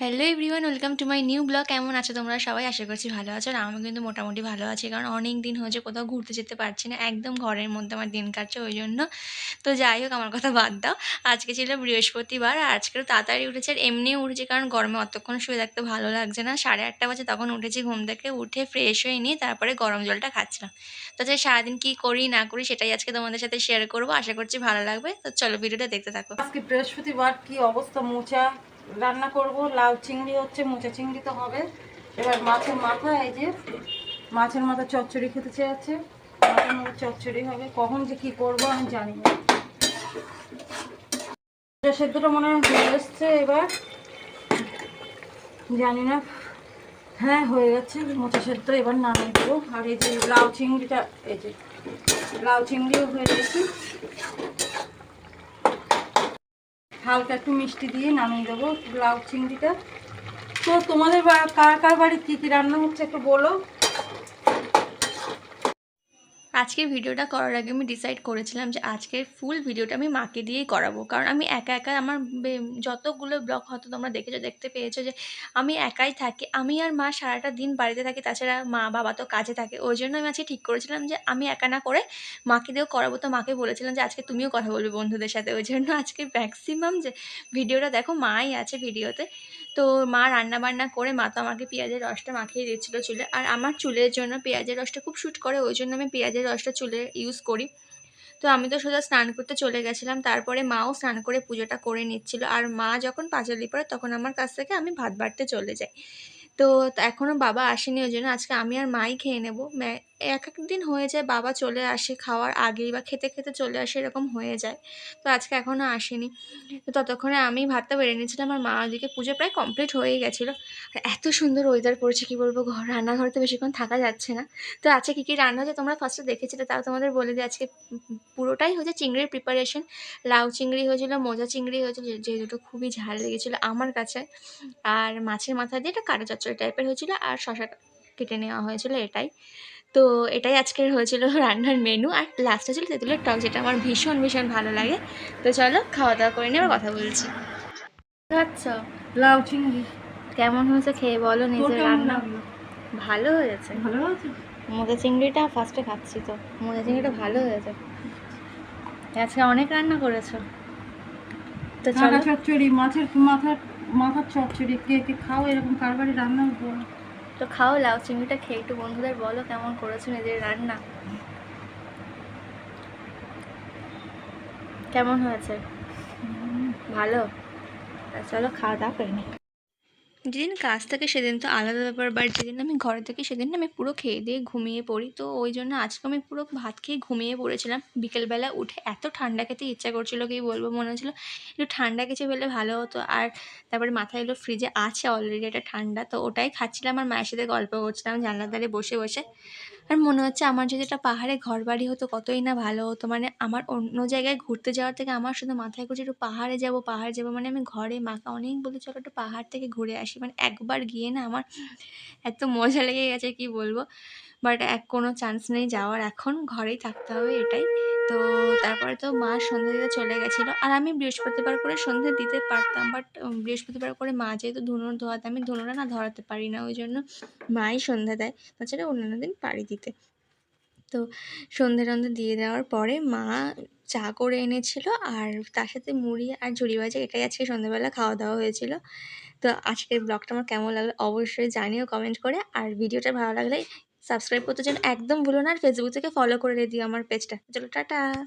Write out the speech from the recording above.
Hello everyone welcome to my new blog কেমন আছো তোমরা সবাই? আশা করছি ভালো আছো আর আমি কিন্তু মোটামুটি ভালো আছি। কারণ অনেক দিন হয়েছে, কোথাও ঘুরতে যেতে পারছি না। একদম ঘরের মধ্যে আমার দিন কাটছে ওই জন্য। তো যাই হোক, আমার কথা বাদ দাও। আজকে ছিল বৃহস্পতিবার আর আজকেও তাড়াতাড়ি উঠেছে আর এমনিও উঠেছি কারণ গরমে অতক্ষণ শুয়ে থাকতে ভালো লাগছে না। সাড়ে আটটা বাজে তখন উঠেছি ঘুম থেকে উঠে ফ্রেশ হয়ে নিয়ে তারপরে গরম জলটা খাচ্ছিলাম। তো যে সারাদিন কী করি, না করি সেটাই আজকে তোমাদের সাথে শেয়ার করব। আশা করছি ভালো লাগবে। তো চলো ভিডিওটা দেখতে থাকো। আজকে বৃহস্পতিবার, কি অবস্থা মোচা? রান্না করব, লাউ চিংড়ি হচ্ছে, মোচা চিংড়ি তো হবে। এবার মাছের মাথা, এই যে মাছের মাথা চচ্চড়ি খেতে চেয়েছে। মাছের মাথা চচ্চড়ি হবে, কখন যে কি করব আমি জানি না। সেদ্ধটা মনে হয় হয়ে এসছে এবার। জানি না। হ্যাঁ হয়ে গেছে, মোচা সেদ্ধ এবার নামিয়ে দেবো। আর এই যে লাউ চিংড়িটা, এই যে লাউ চিংড়িও হয়ে গেছে। হালকা একটু মিষ্টি দিয়ে নামিয়ে দেবো লাউ চিংড়িটা। তো তোমাদের কার কার বাড়ির কী কী রান্না হচ্ছে একটু বলো। আজকের ভিডিওটা করার আগে আমি ডিসাইড করেছিলাম যে আজকের ফুল ভিডিওটা আমি মাকে দিয়েই করাবো। কারণ আমি একা একা আমার যতগুলো ব্লগ হয়তো তোমরা দেখেছ, দেখতে পেয়েছ যে আমি একাই থাকি। আমি আর মা সারাটা দিন বাড়িতে থাকি, তাছাড়া মা বাবা তো কাজে থাকে। ওই জন্য আমি আজকে ঠিক করেছিলাম যে আমি একা না করে মাকে দিয়েও করাবো। তো মাকে বলেছিলাম যে আজকে তুমিও কথা বলবে বন্ধুদের সাথে। ওই জন্য আজকে ম্যাক্সিমাম যে ভিডিওটা দেখো, মাই আছে ভিডিওতে। তো মা রান্না বান্না করে, মা তো আমাকে পেঁয়াজের রসটা মাখিয়ে দিচ্ছিল চুলে। আর আমার চুলের জন্য পেঁয়াজের রসটা খুব শ্যুট করে, ওই জন্য আমি পেঁয়াজের রসটা চুলে ইউজ করি। তো আমি তো সোজা স্নান করতে চলে গেছিলাম, তারপরে মাও স্নান করে পুজোটা করে নিচ্ছিল। আর মা যখন পাঁচালি পড়ে তখন আমার কাছ থেকে আমি ভাত বাড়তে চলে যাই। তো এখনও বাবা আসেনি, ওই জন্য আজকে আমি আর মাই খেয়ে নেব। এক এক দিন হয়ে যায় বাবা চলে আসে, খাওয়ার আগেই বা খেতে খেতে চলে আসে এরকম হয়ে যায়। তো আজকে এখনও আসেনি। তো ততক্ষণে আমি ভাতটা বেড়ে নিয়েছিলাম আর মা ওদিকে পুজো প্রায় কমপ্লিট হয়েই গেছিল। এত সুন্দর ওয়েদার করেছে, কি বলব ঘর রান্নাঘরে তো বেশিক্ষণ থাকা যাচ্ছে না। তো আজকে কী কী রান্না হচ্ছে তোমরা ফার্স্টে দেখেছিলে, তাও তোমাদের বলে দিই, আজকে পুরোটাই হচ্ছে চিংড়ির প্রিপারেশন লাউ চিংড়ি হয়েছিল, মোজা চিংড়ি হয়েছিল, যে- দুটো খুবই ঝাল লেগেছিলো আমার কাছে। আর মাছের মাথা দিয়ে একটা কাটা চচ্চড়ি টাইপের হয়েছিল, আর শশা কেটে নেওয়া হয়েছিল এটাই। তো এটাই আজকের হয়েছিল রান্নার মেনু আর লাস্টে ছিল তেঁতুলের টক যেটা আমার ভীষণ ভীষণ ভালো লাগে। তো চলো খাওয়া দাওয়া করে নিয়ে আবার কথা বলছি। আচ্ছা লাউ চিংড়ি। কেমন হয়েছে খেয়ে বলো নিজের রান্না? ভালো হয়েছে। ভালো মোজা চিংড়িটা ফার্স্টে খাচ্ছি তো। মোজা চিংড়িটা ভালো হয়েছে। আজকে অনেক রান্না করেছ। তো চলো। চচ্চড়ি মাছের মাথার মাথার চচ্চড়ি কে কে খাও এরকম কার বাড়ি রান্না তো খাও, লাউ চিংড়িটা খেয়ে একটু বন্ধুদের বলো কেমন করেছ নিজের রান্না? কেমন হয়েছে? ভালো। চলো খাওয়া দাওয়া করে নি। যেদিন কাজ থাকে সেদিন তো আলাদা ব্যাপার বাট যেদিন আমি ঘরে থাকি সেদিন আমি পুরো খেয়ে দিয়ে ঘুমিয়ে পড়ি। তো ওই জন্য আজকে আমি পুরো ভাত খেয়ে ঘুমিয়ে পড়েছিলাম। বিকেলবেলা উঠে এত ঠান্ডা খেতে ইচ্ছা করছিল, কি বলব, মনে হচ্ছিল একটু ঠান্ডা কিছু পেলে ভালো হতো। আর তারপরে মাথায় এলো ফ্রিজে আছে অলরেডি একটা ঠান্ডা, তো ওটাই খাচ্ছিলাম আর মায়ের সাথে গল্প করছিলাম জানলার ধারে বসে বসে। আর মনে হচ্ছে আমার যদি একটা পাহাড়ে ঘর বাড়ি হতো কতই না ভালো হতো। মানে আমার অন্য জায়গায় ঘুরতে যাওয়ার থেকে আমার শুধু মাথায় করছে একটু পাহাড়ে যাব, পাহাড়ে যাব মানে আমি ঘরে মাকে অনেক বলে চলো একটু পাহাড় থেকে ঘুরে আসি। মানে একবার গিয়ে না আমার এত মজা লেগে গেছে কি বলব? বাট এক কোনো চান্স নেই যাওয়ার। এখন ঘরেই থাকতে হবে এটাই। তো তারপরে তো মা সন্ধ্যে দিতে চলে গেছিল। আর আমি বৃহস্পতিবার করে সন্ধ্যে দিতে পারতাম, বাট বৃহস্পতিবার করে মা যেহেতু ধুনোর ধোয়াতে, আমি ধুনোটা না ধরাতে পারি না। ওই জন্য মাই সন্ধ্যা দেয়। তাছাড়া অন্যান্য দিন পারি দিতে। তো সন্ধে টন্ধে দিয়ে দেওয়ার পরে মা চা করে এনেছিল। আর তার সাথে মুড়ি আর ঝুড়ি ভাজা এটাই আজকে সন্ধ্যেবেলা খাওয়া দাওয়া হয়েছিল। তো আজকের ব্লগটা আমার কেমন লাগল অবশ্যই জানিও কমেন্ট করে। আর ভিডিওটা ভালো লাগলে সাবস্ক্রাইব করতে যেন একদম ভুলো না আর ফেসবুক থেকে ফলো করে দিও আমার পেজটা চলো, টাটা!